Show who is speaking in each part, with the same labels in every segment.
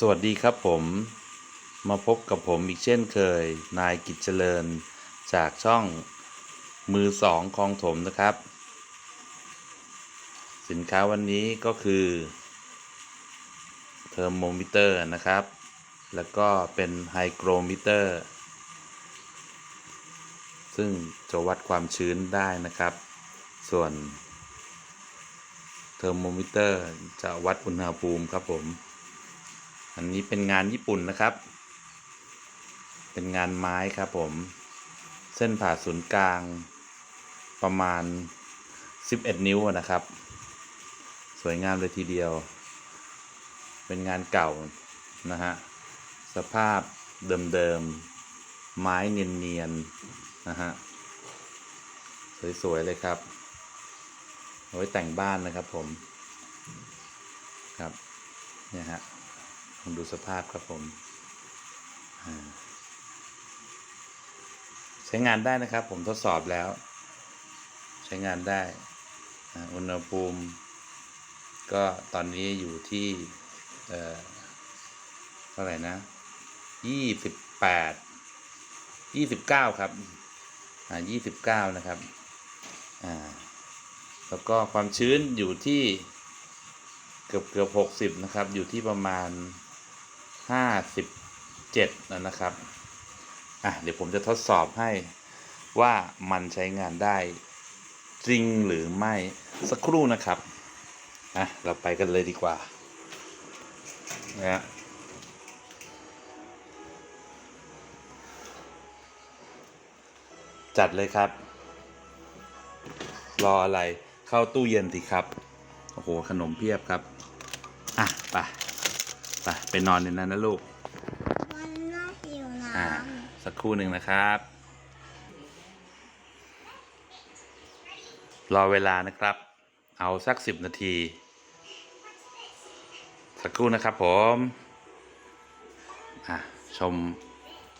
Speaker 1: สวัสดีครับผม มาพบกับผมอีกเช่นเคย นายกิจเจริญ จากช่องมือสองคลองถมนะครับ สินค้าวันนี้ก็คือเทอร์โมมิเตอร์นะครับ แล้วก็เป็นไฮโกรมิเตอร์ ซึ่งจะวัดความชื้นได้นะครับ ส่วนเทอร์โมมิเตอร์จะวัดอุณหภูมิครับผม อันนี้เป็นงานญี่ปุ่นนะครับ เป็นงานไม้ครับผม เส้นผ่าศูนย์กลางประมาณ 11 นิ้วนะครับ สวยงามเลยทีเดียว เป็นงานเก่านะฮะ สภาพเดิมๆ ไม้เนียนๆ นะฮะ สวย ๆ เลยครับเอาไว้แต่งบ้านนะครับผม ครับ เนี่ยฮะ องดูสภาพครับผมใช้งานได้นะครับ ผมทดสอบแล้ว ใช้งานได้อุณหภูมิ ก็ตอนนี้อยู่ที่เอ่อเท่าไหร่นะยี่สิบแปดยี่สิบเก้าครับอ่ายี่สิบเก้านะครับอ่าแล้วก็ความชื้นอยู่ที่เกือบเกือบหกสิบนะครับ อยู่ที่ประมาณ ห้าสิบเจ็ดนะครับอะเดี๋ยวผมจะทดสอบให้ว่ามันใช้งานได้จริงหรือไม่สักครู่นะครับอะเราไปกันเลยดีกว่านะฮะจัดเลยครับ รออะไรเข้าตู้เย็นสิครับ โอ้โห ขนมเพียบครับ อะ ไป ไปไปนอนในนั้นนะลูก
Speaker 2: มันน่าหิวน้
Speaker 1: อ่าสักครู่หนึ่งนะครับ รอเวลานะครับ เอาสักสิบนาที สักครู่นะครับผมอะชม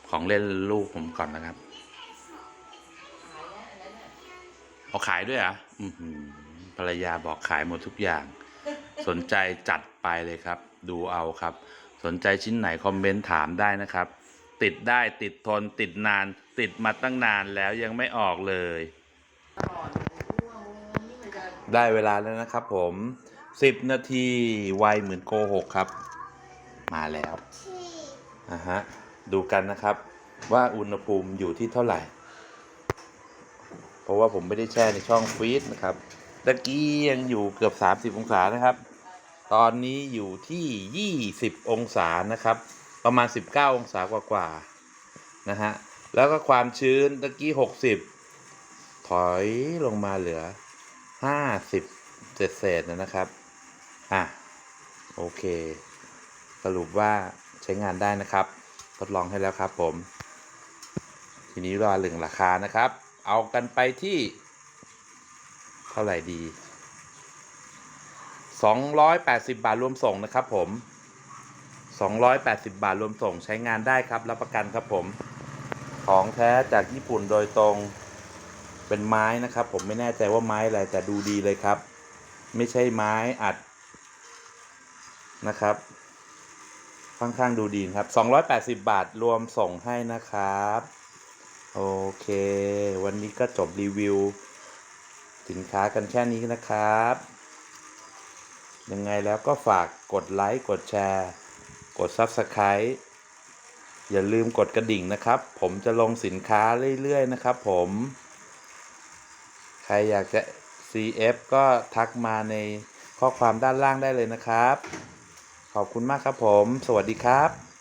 Speaker 1: ของเล่นลูกผมก่อนนะครับเอาขายด้วยเหรอะภรรยาบอกขายหมดทุกอย่าง สนใจจัด ไปเลยครับ ดูเอาครับ สนใจชิ้นไหนคอมเมนต์ถามได้นะครับ ติดได้ติดทนติดนาน ติดมาตั้งนานแล้วยังไม่ออกเลย ได้เวลาแล้วนะครับผมสิบนาทีไวเหมือนโกหกครับ มาแล้วอะฮะดูกันนะครับ ว่าอุณหภูมิอยู่ที่เท่าไหร่ เพราะว่าผมไม่ได้แช่ในช่องฟรีซนะครับตะกี้ยังอยู่เกือบ 30 องศานะครับ ตอนนี้อยู่ที่ 20 องศานะครับ ประมาณ 19 องศากว่าๆนะฮะ แล้วก็ความชื้นตะกี้ 60 ถอยลงมาเหลือ 50เศษๆนะครับ อะ โอเค สรุปว่าใช้งานได้นะครับ ทดลองให้แล้วครับผม ทีนี้รอหลึงราคานะครับ เอากันไปที่ เท่าไหร่ดี 280 บาทรวมส่งนะครับผม 280 บาทรวมส่งใช้งานได้ครับ รับประกันครับผม ของแท้จากญี่ปุ่นโดยตรงเป็นไม้นะครับ ผมไม่แน่ใจว่าไม้อะไรแต่ดูดีเลยครับ ไม่ใช่ไม้อัดนะครับ ค่อนข้างดูดีครับ 280 บาทรวมส่งให้นะครับ โอเค วันนี้ก็จบรีวิว สินค้ากันแค่นี้นะครับ ยังไงแล้วก็ฝากกดไลค์กดแชร์ กด Subscribe อย่าลืมกดกระดิ่งนะครับ ผมจะลงสินค้าเรื่อย ๆ นะครับผม ใครอยากจะ CF ก็ทักมาในข้อความด้านล่างได้เลยนะครับ ขอบคุณมากครับผม สวัสดีครับ